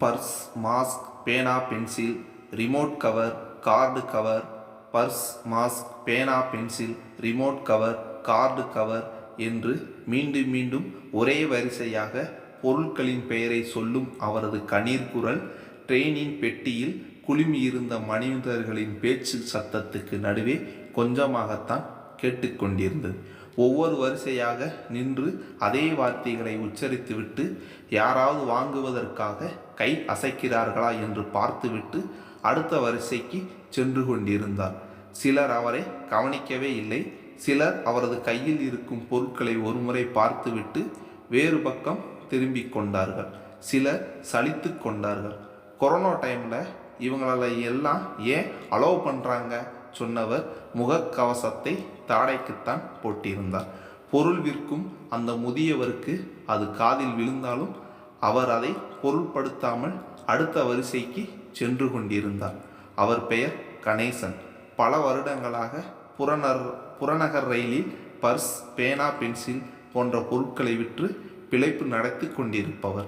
Purse mask பேனா pencil remote cover card cover purse mask பேனா pencil remote cover card cover என்று மீண்டும் மீண்டும் ஒரே வரிசையாக பொருட்களின் பெயரை சொல்லும் அவரது கணீர்குரல் ட்ரெயினின் பெட்டியில் குழுமியிருந்த மனிதர்களின் பேச்சு சத்தத்துக்கு நடுவே கொஞ்சமாகத்தான் கேட்டுக்கொண்டிருந்தது. ஒவ்வொரு வரிசையாக நின்று அதே வார்த்தைகளை உச்சரித்துவிட்டு யாராவது வாங்குவதற்காக கை அசைக்கிறார்களா? என்று பார்த்துவிட்டு அடுத்த வரிசைக்கு சென்று கொண்டிருந்தார். சிலர் அவரை கவனிக்கவே இல்லை. சிலர் அவரது கையில் இருக்கும் பொருட்களை ஒருமுறை பார்த்துவிட்டு வேறு பக்கம் திரும்பிக் கொண்டார்கள். சிலர் சலித்து கொண்டார்கள். கொரோனா டைமில் இவங்கள எல்லாம் ஏன் அலோவ் பண்ணுறாங்க சொன்னவர் முகக்கவசத்தை தாடைக்குத்தான் போட்டிருந்தார். பொருள் விற்கும் அந்த முதியவருக்கு அது காதில் விழுந்தாலும் அவர் அதை பொருள்படுத்தாமல் அடுத்த வரிசைக்கு சென்று கொண்டிருந்தார். அவர் பெயர் கணேசன். பல வருடங்களாக புறநர் புறநகர் ரயிலில் பர்ஸ் பேனா பென்சில் போன்ற பொருட்களை விற்று பிழைப்பு நடத்தி கொண்டிருப்பவர்.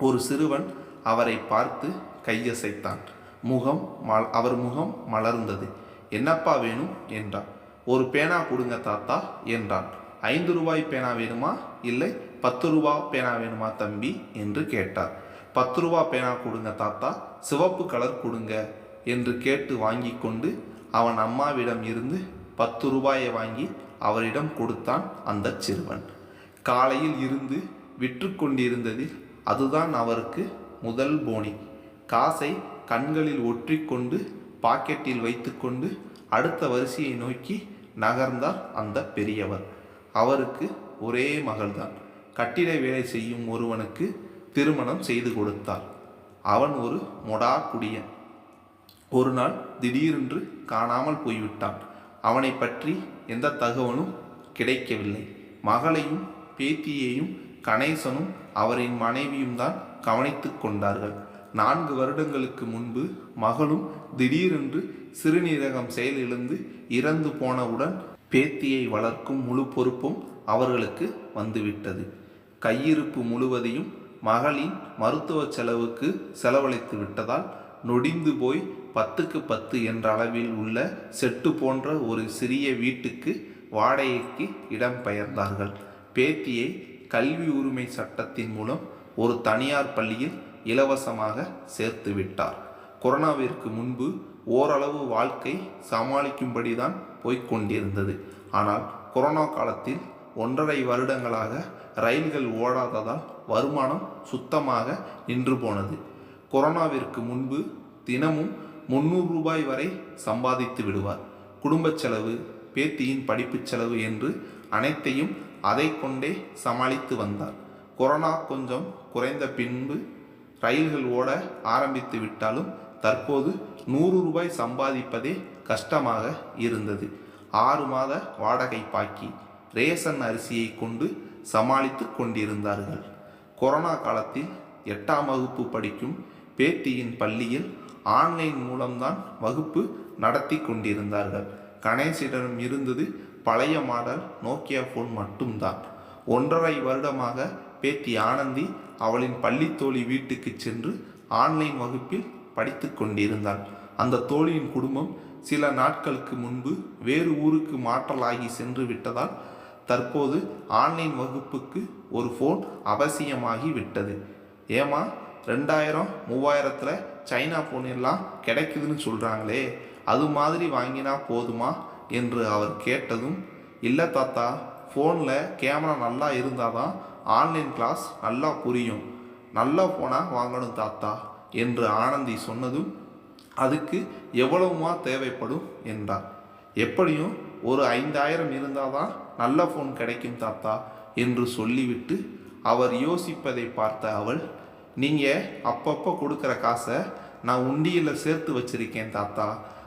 ஒரு சிறுவன் அவரை பார்த்து கையசைத்தான். முகம் மல் அவர் முகம் மலர்ந்தது. என்னப்பா வேணும்? என்றான். ஒரு பேனா கொடுங்க தாத்தா என்றான். ஐந்து ரூபாய் பேனா வேணுமா? இல்லை. பத்து ரூபா பேனா வேணுமா தம்பி? என்று கேட்டார். பத்து ரூபா பேனா கொடுங்க தாத்தா சிவப்பு கலர் கொடுங்க என்று கேட்டு வாங்கி கொண்டு அவன் அம்மாவிடம் இருந்து பத்து ரூபாயை வாங்கி அவரிடம் கொடுத்தான் அந்த சிறுவன். காலையில் இருந்து விற்று கொண்டிருந்ததில் அதுதான் அவருக்கு முதல் போனி. காசை கண்களில் ஒற்றிக்கொண்டு பாக்கெட்டில் வைத்துக்கொண்டு அடுத்த வரிசையை நோக்கி நகர்ந்தார் அந்த பெரியவர். அவருக்கு ஒரே மகள்தான். கட்டிட வேலை செய்யும் ஒருவனுக்கு திருமணம் செய்து கொடுத்தார். அவன் ஒரு மொடா குடியன். ஒரு நாள் திடீரென்று காணாமல் போய்விட்டான். அவனை பற்றி எந்த தகவலும் கிடைக்கவில்லை. மகளையும் பேத்தியையும் கணேசனும் அவரின் மனைவியும் தான் கவனித்து கொண்டார்கள். நான்கு வருடங்களுக்கு முன்பு மகளும் திடீரென்று சிறுநீரகம் செயலிழந்து இறந்து போனவுடன் பேத்தியை வளர்க்கும் முழு பொறுப்பும் அவர்களுக்கு வந்துவிட்டது. கையிருப்பு முழுவதையும் மகளின் மருத்துவ செலவுக்கு செலவழித்து விட்டதால் நொடிந்து போய் பத்துக்கு பத்து என்ற அளவில் உள்ள செட்டு போன்ற ஒரு சிறிய வீட்டுக்கு வாடகைக்கு இடம் பெயர்ந்தார்கள். பேத்தியை கல்வி உரிமை சட்டத்தின் மூலம் ஒரு தனியார் பள்ளியில் இலவசமாக சேர்த்து விட்டார். கொரோனாவிற்கு முன்பு ஓரளவு வாழ்க்கை சமாளிக்கும்படிதான் தான் கொண்டிருந்தது. ஆனால் கொரோனா காலத்தில் ஒன்றரை வருடங்களாக ரயில்கள் ஓடாததால் வருமானம் சுத்தமாக நின்று போனது. கொரோனாவிற்கு முன்பு தினமும் முந்நூறு ரூபாய் வரை சம்பாதித்து விடுவார். குடும்ப செலவு பேத்தியின் படிப்பு செலவு என்று அனைத்தையும் அதை கொண்டே சமாளித்து வந்தார். கொரோனா கொஞ்சம் குறைந்த பின்பு ரயில்கள் ஓட ஆரம்பித்து விட்டாலும் தற்போது நூறு ரூபாய் சம்பாதிப்பதே கஷ்டமாக இருந்தது. ஆறு மாத வாடகை பாக்கி ரேசன் அரிசியை கொண்டு சமாளித்து கொண்டிருந்தார்கள். கொரோனா காலத்தில் எட்டாம் வகுப்பு படிக்கும் பேத்தியின் பள்ளியில் ஆன்லைன் மூலம்தான் வகுப்பு நடத்தி கொண்டிருந்தார்கள். கணேசிடம் இருந்தது பழைய மாடல் நோக்கியா ஃபோன் மட்டும்தான். ஒன்றரை வருடமாக பேத்தி ஆனந்தி அவளின் பள்ளி தோழி வீட்டுக்கு சென்று ஆன்லைன் வகுப்பில் படித்து கொண்டிருந்தாள். அந்த தோழியின் குடும்பம் சில நாட்களுக்கு முன்பு வேறு ஊருக்கு மாற்றலாகி சென்று விட்டதால் தற்போது ஆன்லைன் வகுப்புக்கு ஒரு ஃபோன் அவசியமாகி விட்டது. ஏமா ரெண்டாயிரம் மூவாயிரத்தில் சைனா ஃபோன் எல்லாம் கிடைக்குதுன்னு சொல்கிறாங்களே அது மாதிரி வாங்கினா போதுமா என்று அவர் கேட்டதும் இல்லை தாத்தா ஃபோனில் கேமரா நல்லா இருந்தால் தான் ஆன்லைன் கிளாஸ் நல்லா புரியும். நல்லா ஃபோனாக வாங்கணும் தாத்தா என்று ஆனந்தி சொன்னதும் அதுக்கு எவ்வளவுமா தேவைப்படும் என்றார். எப்படியும் ஒரு ஐந்தாயிரம் இருந்தால் தான் நல்ல ஃபோன் கிடைக்கும் தாத்தா என்று சொல்லிவிட்டு அவர் யோசிப்பதை பார்த்த அவள் நீங்கள் அப்பப்போ கொடுக்குற காசை நான் உண்டியில் சேர்த்து வச்சிருக்கேன் தாத்தா.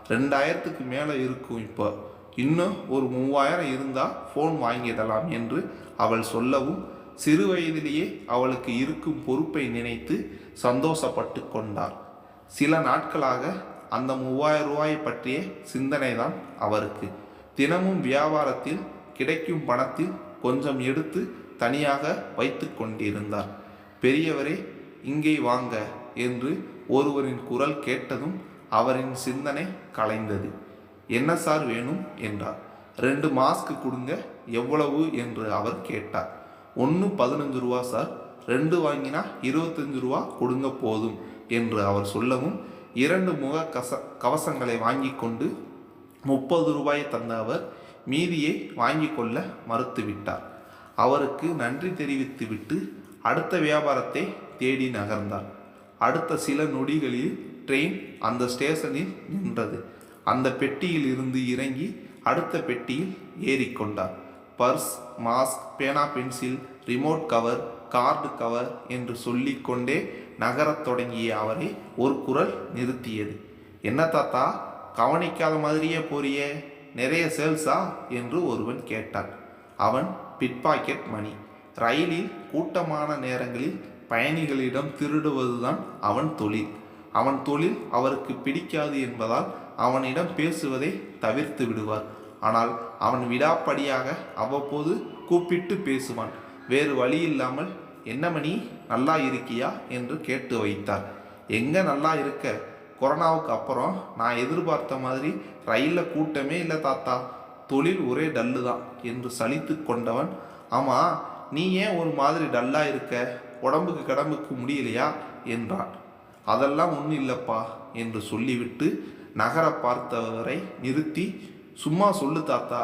ரெண்டாயிரத்துக்கு மேலே இருக்கும் இப்போ. இன்னும் ஒரு மூவாயிரம் இருந்தால் ஃபோன் வாங்கிடலாம் என்று அவள் சொல்லவும் சிறு வயதிலேயே அவளுக்கு இருக்கும் பொறுப்பை நினைத்து சந்தோஷப்பட்டு கொண்டார் சில நாட்களாக அந்த மூவாயிரம் ரூபாயை பற்றிய சிந்தனை தான் அவருக்கு. தினமும் வியாபாரத்தில் கிடைக்கும் பணத்தில் கொஞ்சம் எடுத்து தனியாக வைத்து கொண்டிருந்தார். பெரியவரே இங்கே வாங்க என்று ஒருவரின் குரல் கேட்டதும் அவரின் சிந்தனை கலைந்தது. என்ன சார் வேணும்? என்றார். ரெண்டு மாஸ்க் கொடுங்க எவ்வளவு? என்று அவர் கேட்டார். ஒன்று பதினஞ்சு ரூபா சார் ரெண்டு வாங்கினா இருபத்தஞ்சு ரூபா கொடுங்க போதும் என்று அவர் சொல்லவும் இரண்டு முக கச கவசங்களை வாங்கி கொண்டு முப்பது ரூபாயை தந்த அவர் மீதியை வாங்கி கொள்ள மறுத்துவிட்டார் அவருக்கு நன்றி தெரிவித்துவிட்டு அடுத்த வியாபாரத்தை தேடி நகர்ந்தார். அடுத்த சில நொடிகளில் ட்ரெயின் அந்த ஸ்டேஷனில் நின்றது. அந்த பெட்டியில் இருந்து இறங்கி அடுத்த பெட்டியில் ஏறிக்கொண்டார். பர்ஸ் மாஸ்க் பேனா pencil remote cover card cover என்று சொல்லிக்கொண்டே நகரத் தொடங்கிய அவரை ஒரு குரல் நிறுத்தியது. என்ன தாத்தா கவனிக்காத மாதிரியே போறியே நிறைய சேல்ஸா? என்று ஒருவன் கேட்டான். அவன் பிட்பாக்கெட் மணி. ரயிலில் கூட்டமான நேரங்களில் பயணிகளிடம் திருடுவதுதான் அவன் தொழில். அவன் தொழில் அவருக்கு பிடிக்காது என்பதால் அவனிடம் பேசுவதை தவிர்த்து விடுவார். ஆனால் அவன் விடாப்படியாக அவ்வப்போது கூப்பிட்டு பேசுவான். வேறு வழி இல்லாமல் என்ன மணி நல்லா இருக்கியா? என்று கேட்டு வைத்தார். எங்கே நல்லா இருக்க? கொரோனாவுக்கு அப்புறம் நான் எதிர்பார்த்த மாதிரி ரயிலில் கூட்டமே இல்லை தாத்தா. தொழில் ஒரே டல்லு தான் என்று சலித்து கொண்டவன். ஆமாம் நீ ஏன் ஒரு மாதிரி டல்லாக இருக்க? உடம்புக்கு கடம்புக்கு முடியலையா? என்றான். அதெல்லாம் ஒன்றும் இல்லைப்பா என்று சொல்லிவிட்டு நகர பார்த்தவரை நிறுத்தி சும்மா சொல்லு தாத்தா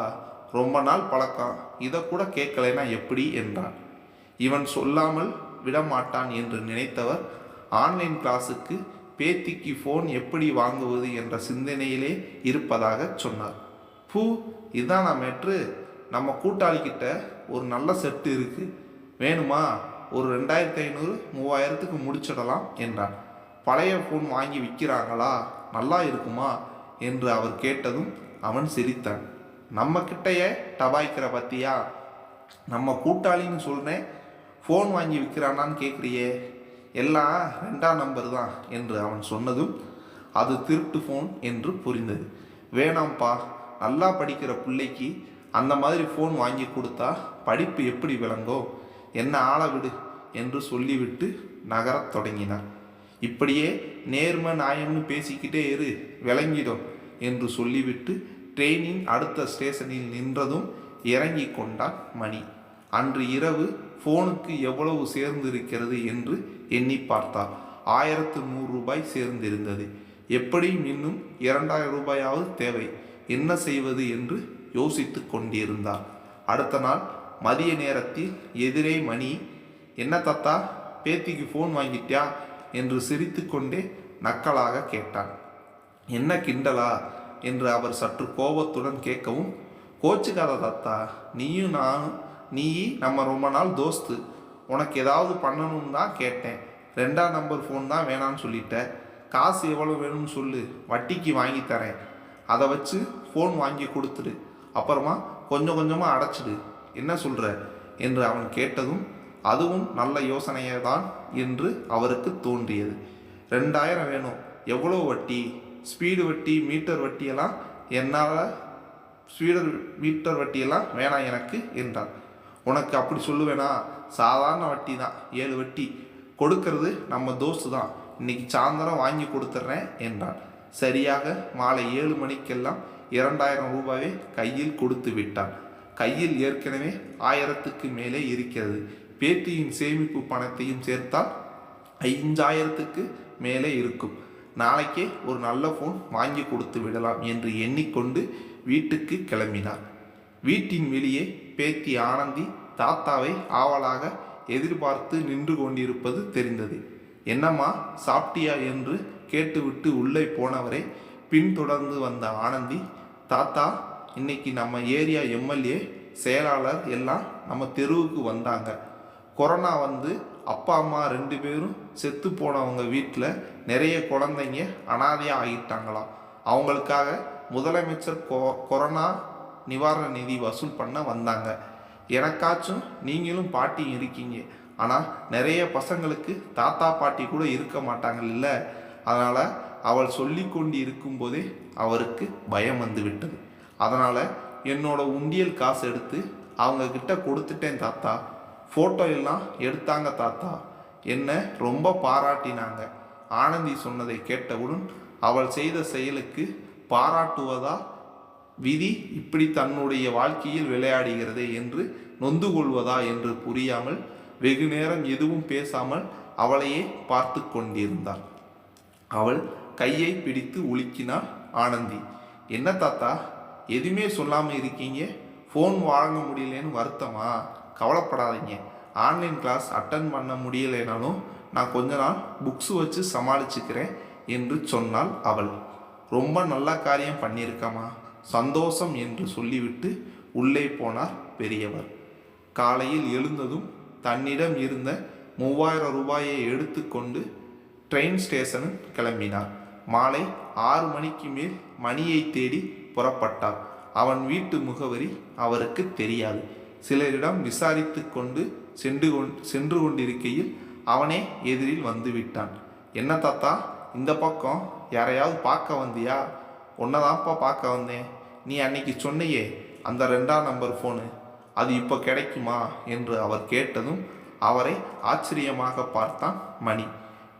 ரொம்ப நாள் பழக்கம். இதை கூட கேட்கலைனா எப்படி என்றான். இவன் சொல்லாமல் விடமாட்டான் என்று நினைத்தவர் ஆன்லைன் கிளாஸுக்கு பேத்திக்கு ஃபோன் எப்படி வாங்குவது என்ற சிந்தனையிலே இருப்பதாக சொன்னார். பூ இதான் நான் மேட்ரு நம்ம கூட்டாளிக்கிட்ட ஒரு நல்ல செட்டு இருக்குது வேணுமா? ஒரு ரெண்டாயிரத்தி ஐநூறு மூவாயிரத்துக்கு முடிச்சிடலாம் என்றான். பழைய ஃபோன் வாங்கி விற்கிறாங்களா? நல்லா இருக்குமா? என்று அவர் கேட்டதும் அவன் சிரித்தான். நம்ம டபாய்க்கிற பத்தியா? நம்ம கூட்டாளின்னு சொல்கிறேன் ஃபோன் வாங்கி விற்கிறானான்னு கேட்குறியே எல்லாம் ரெண்டாம் நம்பர் தான் என்று அவன் சொன்னதும் அது திருட்டு ஃபோன் என்று புரிந்தது. வேணாம்ப்பா நல்லா படிக்கிற பிள்ளைக்கு அந்த மாதிரி ஃபோன் வாங்கி கொடுத்தா படிப்பு எப்படி விளங்கோ? என்ன ஆள விடு என்று சொல்லிவிட்டு நகரத் தொடங்கினான். இப்படியே நேர்ம நாயம்னு பேசிக்கிட்டே இரு விளங்கிடும். என்று சொல்லிவிட்டு ட்ரெயினின் அடுத்த ஸ்டேஷனில் நின்றதும் இறங்கி கொண்டான் மணி. அன்று இரவு ஃபோனுக்கு எவ்வளவு சேர்ந்திருக்கிறது என்று எண்ணி பார்த்தார் ஆயிரத்து நூறு ரூபாய் சேர்ந்திருந்தது. எப்படியும் இன்னும் இரண்டாயிரம் ரூபாயாவது தேவை. என்ன செய்வது என்று யோசித்து கொண்டிருந்தார் அடுத்த நாள் மதிய நேரத்தில் எதிரே மணி என்ன தத்தா பேத்திக்கு ஃபோன் வாங்கிட்டியா? என்று சிரித்துக்கொண்டே நக்கலாக கேட்டான். என்ன கிண்டலா? என்று அவர் சற்று கோபத்துடன் கேட்கவும் கோச்சுக்காத தாத்தா நீயும் நானும் நீ நம்ம ரொம்ப நாள் தோஸ்து உனக்கு ஏதாவது பண்ணணும்னு தான் கேட்டேன். ரெண்டாம் நம்பர் ஃபோன் தான் வேணான்னு சொல்லிட்ட. காசு எவ்வளோ வேணும்னு சொல்லு வட்டிக்கு வாங்கி தரேன். அதை வச்சு ஃபோன் வாங்கி கொடுத்துடு. அப்புறமா கொஞ்சம் கொஞ்சமாக அடைச்சிடு. என்ன சொல்கிற என்று அவன் கேட்டதும் அதுவும் நல்ல யோசனையே தான் என்று அவருக்கு தோன்றியது. ரெண்டாயிரம் வேணும். எவ்வளோ வட்டி? ஸ்பீடு வட்டி மீட்டர் வட்டியெல்லாம் என்னால் ஸ்பீடர் மீட்டர் வட்டியெல்லாம் வேணாம் எனக்கு என்றான். உனக்கு அப்படி சொல்லுவேனா? சாதாரண வட்டி தான் ஏழு வட்டி. கொடுக்கறது நம்ம தோஸ்து தான். இன்னைக்கு சாயந்தரம் வாங்கி கொடுத்துட்றேன் என்றான். சரியாக மாலை ஏழு மணிக்கெல்லாம் இரண்டாயிரம் ரூபாயை கையில் கொடுத்து விட்டான். கையில் ஏற்கனவே ஆயிரத்துக்கு மேலே இருக்கிறது. பேத்தியின் சேமிப்பு பணத்தையும் சேர்த்தால் ஐந்தாயிரத்துக்கு மேலே இருக்கும். நாளைக்கே ஒரு நல்ல ஃபோன் வாங்கி கொடுத்து விடலாம் என்று எண்ணிக்கொண்டு வீட்டுக்கு கிளம்பினார். வீட்டின் வெளியே பேத்தி ஆனந்தி தாத்தாவை ஆவலாக எதிர்பார்த்து நின்று கொண்டிருப்பது தெரிந்தது. என்னம்மா சாப்பிட்டியா? என்று கேட்டுவிட்டு உள்ளே போனவரை பின்தொடர்ந்து வந்த ஆனந்தி தாத்தா இன்னைக்கு நம்ம ஏரியா எம்எல்ஏ செயலாளர் எல்லாம் நம்ம தெருவுக்கு வந்தாங்க. கொரோனா வந்து அப்பா அம்மா ரெண்டு பேரும் செத்து போனவங்க வீட்டில் நிறைய குழந்தைங்க அனாதையாக ஆகிட்டாங்களாம் அவங்களுக்காக முதலமைச்சர் கொ கொரோனா நிவாரண நிதி வசூல் பண்ண வந்தாங்க. எனக்காச்சும் நீங்களும் பாட்டி இருக்கீங்க. ஆனால் நிறைய பசங்களுக்கு தாத்தா பாட்டி கூட இருக்க மாட்டாங்கல்ல. அதனால் அவள் சொல்லி கொண்டு இருக்கும்போதே அவருக்கு பயம் வந்து விட்டது. அதனால் என்னோடய உண்டியல் காசு எடுத்து அவங்கக்கிட்ட கொடுத்துட்டேன் தாத்தா. ஃபோட்டோ எல்லாம் எடுத்தாங்க தாத்தா. என்னை ரொம்ப பாராட்டினாங்க. ஆனந்தி சொன்னதை கேட்டவுடன் அவள் செய்த செயலுக்கு பாராட்டுவதா? விதி இப்படி தன்னுடைய வாழ்க்கையில் விளையாடுகிறது என்று நொந்து கொள்வதா என்று புரியாமல் வெகு நேரம் எதுவும் பேசாமல் அவளையே பார்த்து கொண்டிருந்தாள். அவள் கையை பிடித்து உலுக்கினாள் ஆனந்தி. என்ன தாத்தா? எதுவுமே சொல்லாமல் இருக்கீங்க? ஃபோன் வாங்க முடியலன்னு வருத்தமா? கவலைப்படாதீங்க. ஆன்லைன் கிளாஸ் அட்டன் பண்ண முடியலைனாலும் நான் கொஞ்ச நாள் புக்ஸ் வச்சு சமாளிச்சுக்கிறேன் என்று சொன்னாள் அவள். ரொம்ப நல்ல காரியம் பண்ணியிருக்கமா சந்தோஷம் என்று சொல்லிவிட்டு உள்ளே போனார் பெரியவர். காலையில் எழுந்ததும் தன்னிடம் இருந்த மூவாயிரம் ரூபாயை எடுத்துக்கொண்டு ட்ரெயின் ஸ்டேஷனில் கிளம்பினார். மாலை ஆறு மணிக்கு மேல் மணியை தேடி புறப்பட்டார். அவன் வீட்டு முகவரி அவருக்கு தெரியாது. சிலரிடம் விசாரித்து கொண்டு சென்று கொண் சென்று கொண்டிருக்கையில் அவனே எதிரில் வந்து விட்டான் என்ன தாத்தா இந்த பக்கம் யாரையாவது பார்க்க வந்தியா? உன்னதான்ப்பா பார்க்க வந்தேன். நீ அன்னைக்கு சொன்னையே அந்த ரெண்டாம் நம்பர் ஃபோனு அது இப்போ கிடைக்குமா? என்று அவர் கேட்டதும் அவரை ஆச்சரியமாக பார்த்தான் மணி.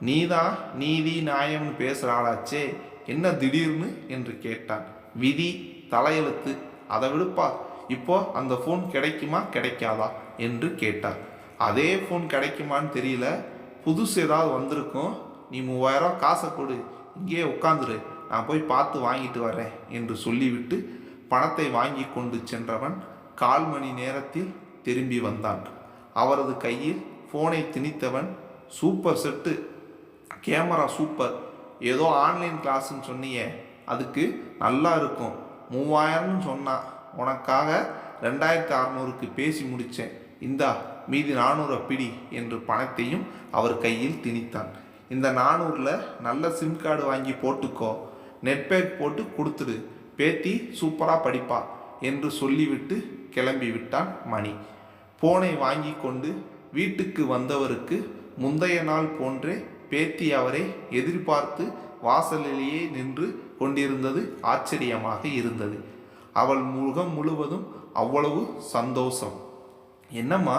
நீதான் நீதி நியாயம்னு பேசுகிற ஆளாச்சே. என்ன திடீர்னு? என்று கேட்டான். விதி தலையெழுத்து. அதை விடுப்பா. இப்போ அந்த ஃபோன் கிடைக்குமா கிடைக்காதா என்று கேட்டார். அதே ஃபோன் கிடைக்குமான்னு தெரியல. புதுசு ஏதாவது வந்திருக்கும். நீ மூவாயிரம் காசை கொடு. இங்கேயே உட்காந்துரு. நான் போய் பார்த்து வாங்கிட்டு வரேன் என்று சொல்லிவிட்டு பணத்தை வாங்கி கொண்டு சென்றவன் கால் மணி நேரத்தில் திரும்பி வந்தான். அவரது கையில் ஃபோனை திணித்தவன் சூப்பர் செட்டு கேமரா சூப்பர் ஏதோ ஆன்லைன் கிளாஸ்ன்னு சொன்னியே. அதுக்கு நல்லா இருக்கும். மூவாயிரம்னு சொன்னான். உனக்காக ரெண்டாயிரத்து அறநூறுக்கு பேசி முடித்தேன் இந்தா மீதி நானூறு பிடி என்று பணத்தையும் அவர் கையில் திணித்தான். இந்த நானூறில் நல்ல சிம் கார்டு வாங்கி போட்டுக்கோ. நெட் பேக் போட்டு கொடுத்துடு. பேத்தி சூப்பராக படிப்பா என்று சொல்லிவிட்டு கிளம்பி விட்டான் மணி. போனை வாங்கி கொண்டு வீட்டுக்கு வந்தவருக்கு முந்தைய நாள் போன்றே பேத்தி அவரை எதிர்பார்த்து வாசலிலேயே நின்று கொண்டிருந்தது ஆச்சரியமாக இருந்தது. அவள் முகம் முழுவதும் அவ்வளவு சந்தோஷம். என்னம்மா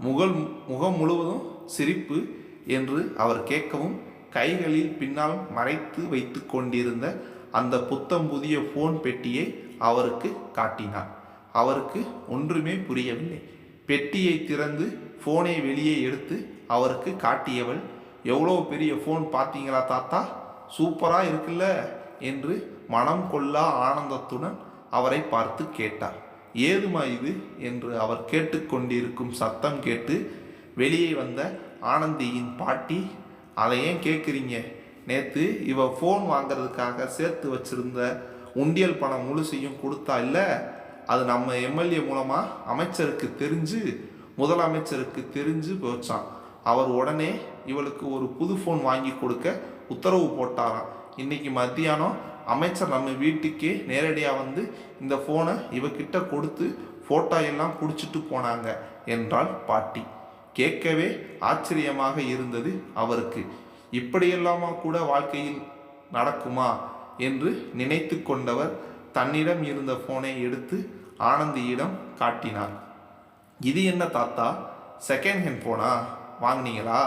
முகல் முகம் முழுவதும் சிரிப்பு என்று அவர் கேட்கவும் கைகளில் பின்னால் மறைத்து வைத்து கொண்டிருந்த அந்த புத்தம் புதிய ஃபோன் பெட்டியை அவருக்கு காட்டினார். அவருக்கு ஒன்றுமே புரியவில்லை. பெட்டியை திறந்து ஃபோனை வெளியே எடுத்து அவருக்கு காட்டியவள் எவ்வளோ பெரிய ஃபோன் பார்த்தீங்களா தாத்தா? சூப்பராக இருக்குல்ல? என்று மனம் கொள்ளா ஆனந்தத்துடன் அவரை பார்த்து கேட்டார். ஏதுமா இது? என்று அவர் கேட்டுக்கொண்டிருக்கும் சத்தம் கேட்டு வெளியே வந்த ஆனந்தியின் பாட்டி அதை ஏன் கேட்குறீங்க? நேற்று இவ ஃபோன் வாங்குறதுக்காக சேர்த்து வச்சுருந்த உண்டியல் பணம் முழுசையும் கொடுத்தா இல்லை? அது நம்ம எம்எல்ஏ மூலமாக அமைச்சருக்கு தெரிஞ்சு முதலமைச்சருக்கு தெரிஞ்சு போச்சான் அவர் உடனே இவளுக்கு ஒரு புது ஃபோன் வாங்கி கொடுக்க உத்தரவு போட்டாராம். இன்றைக்கி மத்தியானம் அமைச்சர் நம்ம வீட்டுக்கே நேரடியாக வந்து இந்த ஃபோனை இவக்கிட்ட கொடுத்து ஃபோட்டோ எல்லாம் பிடிச்சிட்டு போனாங்க என்றாள் பாட்டி. கேட்கவே ஆச்சரியமாக இருந்தது அவருக்கு. இப்படியெல்லாமா கூட வாழ்க்கையில் நடக்குமா என்று நினைத்து கொண்டவர் தன்னிடம் இருந்த ஃபோனை எடுத்து ஆனந்தியிடம் காட்டினார். இது என்ன தாத்தா? செகண்ட் ஹேண்ட் ஃபோனா வாங்கினீங்களா?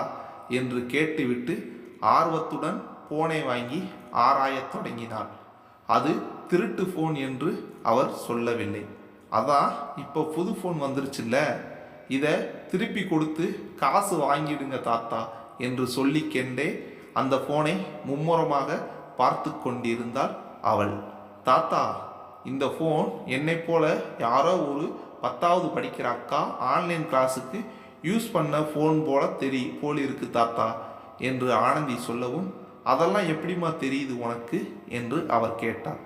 என்று கேட்டுவிட்டு ஆர்வத்துடன் ஃபோனை வாங்கி ஆராயத் தொடங்கினார் அது திருட்டு ஃபோன் என்று அவர் சொல்லவில்லை. அதான் இப்போ புது ஃபோன் வந்துருச்சுல்ல? இதை திருப்பி கொடுத்து காசு வாங்கிடுங்க தாத்தா என்று சொல்லிக்கெண்டே அந்த ஃபோனை மும்முரமாக பார்த்து கொண்டிருந்தாள் அவள். தாத்தா இந்த ஃபோன் என்னை போல யாரோ ஒரு பத்தாவது படிக்கிற அக்கா ஆன்லைன் கிளாஸுக்கு யூஸ் பண்ண ஃபோன் போல தெரி போல் இருக்கு தாத்தா என்று ஆனந்தி சொல்லவும் அதெல்லாம் எப்படிம்மா தெரியுது உனக்கு? என்று அவர் கேட்டார்.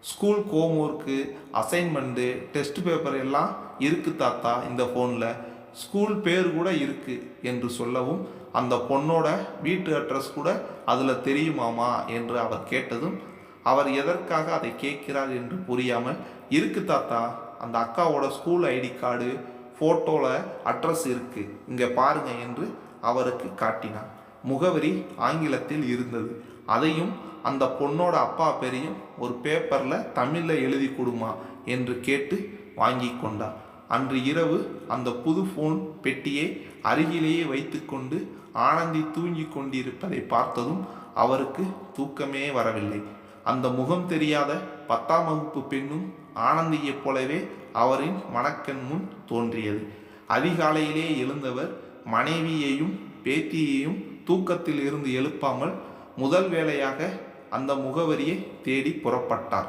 School homework assignment test paper எல்லாம் இருக்குது தாத்தா இந்த ஃபோனில் ஸ்கூல் பேர் கூட இருக்குது என்று சொல்லவும் அந்த பொண்ணோட வீட்டு அட்ரஸ் கூட அதில் தெரியுமாமா என்று அவர் கேட்டதும் அவர் எதற்காக அதை கேட்கிறார் என்று புரியாமல் இருக்கு தாத்தா அந்த அக்காவோட ஸ்கூல் ஐடி கார்டு ஃபோட்டோவில் அட்ரஸ் இருக்குது இங்கே பாருங்க என்று அவருக்கு காட்டினார். முகவரி ஆங்கிலத்தில் இருந்தது. அதையும் அந்த பொண்ணோட அப்பா பெரியும் ஒரு பேப்பரில் தமிழில் எழுதி கொடுமா என்று கேட்டு வாங்கி கொண்டார். அன்று இரவு அந்த புது ஃபோன் பெட்டியை அருகிலேயே வைத்துக்கொண்டு ஆனந்தி தூங்கி கொண்டிருப்பதை பார்த்ததும் அவருக்கு தூக்கமே வரவில்லை. அந்த முகம் தெரியாத பத்தாம் வகுப்பு பெண்ணும் ஆனந்தியைப் போலவே அவரின் மணக்கண் முன் தோன்றியது. அதிகாலையிலே எழுந்தவர் மனைவியையும் பேத்தியையும் தூக்கத்தில் இருந்து எழுப்பாமல் முதல் வேளையாக அந்த முகவரியை தேடி புறப்பட்டார்.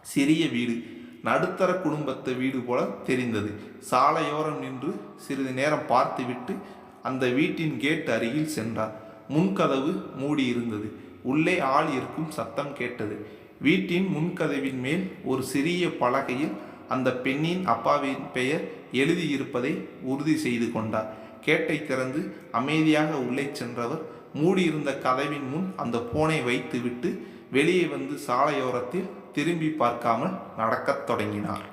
சிறிய வீடு நடுத்தர குடும்பத்து வீடு போல தெரிந்தது. சாலையோரம் நின்று சிறிது நேரம் பார்த்துவிட்டு அந்த வீட்டின் கேட் அருகில் சென்றார். முன்கதவு மூடியிருந்தது. உள்ளே ஆள் இருக்கும் சத்தம் கேட்டது. வீட்டின் முன்கதவின் மேல் ஒரு சிறிய பலகையில் அந்த பெண்ணின் அப்பாவின் பெயர் எழுதியிருப்பதை உறுதி செய்து கொண்டார். கேட்டை திறந்து அமைதியாக உள்ளே சென்றவர் மூடியிருந்த கதவின் முன் அந்த போனை வைத்துவிட்டு வெளியே வந்து சாலையோரத்தில் திரும்பி பார்க்காமல் நடக்கத் தொடங்கினார்.